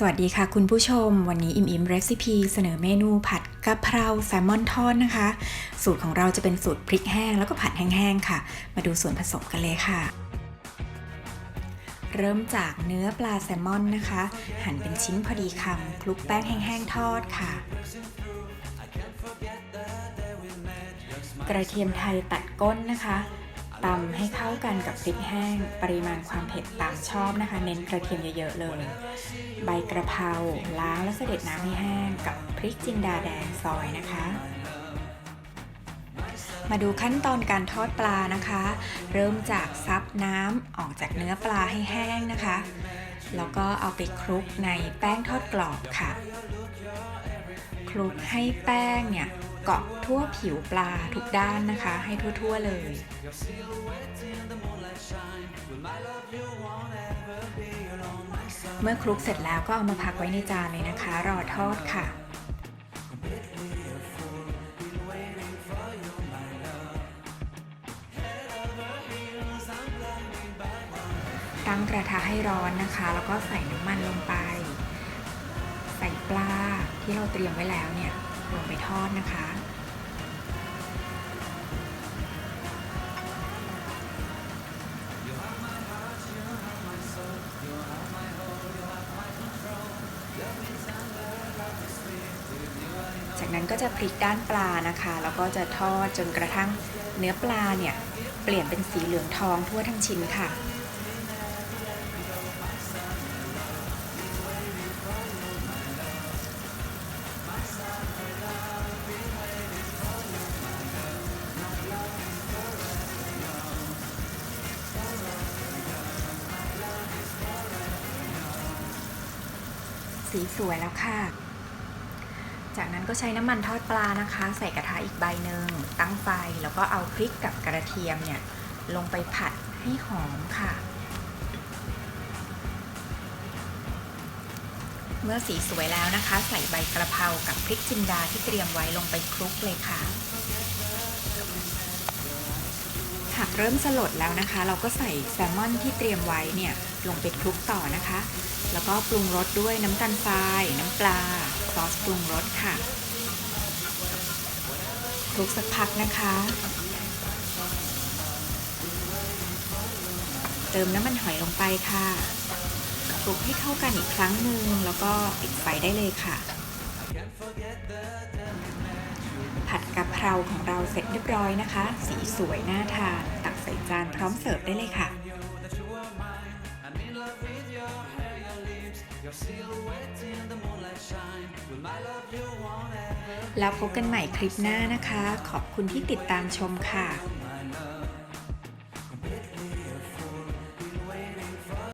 สวัสดีค่ะคุณผู้ชม วันนี้อิมอิมเรซิปีเสนอเมนูผัดกะเพราแซลมอนทอดนะคะ สูตรของเราจะเป็นสูตรพริกแห้งแล้วก็ผัดแห้งๆค่ะ มาดูส่วนผสมกันเลยค่ะ เริ่มจากเนื้อปลาแซลมอนนะคะ หั่นเป็นชิ้นพอดีคำคลุกแป้งแห้งๆทอดค่ะ กระเทียมไทยตัดก้นนะคะ ตำให้เข้ากันกับพริกแห้ง ปริมาณความเผ็ดตามชอบนะคะ เน้นกระเทียมเยอะๆเลย ใบกระเพราล้างและเสด็จน้ำให้แห้งกับพริกจินดาแดงซอยนะคะ มาดูขั้นตอนการทอดปลานะคะ เริ่มจากซับน้ำออกจากเนื้อปลาให้แห้งนะคะ แล้วก็เอาไปคลุกในแป้งทอดกรอบค่ะ คลุกให้แป้งเนี่ย เกาะทั่วผิวปลาทุกด้านนะคะ ให้ทั่วๆเลย เมื่อคลุกเสร็จแล้วก็เอามาพักไว้ในจานเลยนะคะ รอทอดค่ะตั้งกระทะให้ร้อนนะคะ แล้วก็ใส่น้ำมันลงไป ใส่ปลาที่เราเตรียมไว้แล้วเนี่ย ลงไปทอดนะคะ จากนั้นก็จะพลิกด้านปลานะคะ แล้วก็จะทอดจนกระทั่งเนื้อปลาเนี่ย เปลี่ยนเป็นสีเหลืองทองทั่วทั้งชิ้นค่ะ สีสวยแล้วค่ะ จากนั้นก็ใช้น้ำมันทอดปลานะคะ ใส่กระทะอีกใบหนึ่งตั้งไฟแล้วก็เอาพริกกับกระเทียมเนี่ยลงไปผัดให้หอมค่ะ เมื่อสีสวยแล้วนะคะ ใส่ใบกระเพรากับพริกจินดาที่เตรียมไว้ลงไปคลุกเลยค่ะ หากเริ่มสลดแล้วนะคะ เราก็ใส่แซลมอนที่เตรียมไว้เนี่ยลงไปคลุกต่อนะคะ แล้วก็ปรุงรสด้วยน้ำตาลทราย น้ำปลาซอสปรุงรสค่ะคลุกสักพักนะคะ เติมน้ำมันหอยลงไปค่ะคลุกให้เข้ากันอีกครั้งหนึ่งแล้วก็ปิดไฟได้เลยค่ะ ผัดกะเพราของเราเสร็จเรียบร้อยนะคะ สีสวยน่าทานตักใส่จานพร้อมเสิร์ฟได้เลยค่ะ แล้วพบกันใหม่คลิปหน้านะคะ ขอบคุณที่ติดตามชมค่ะ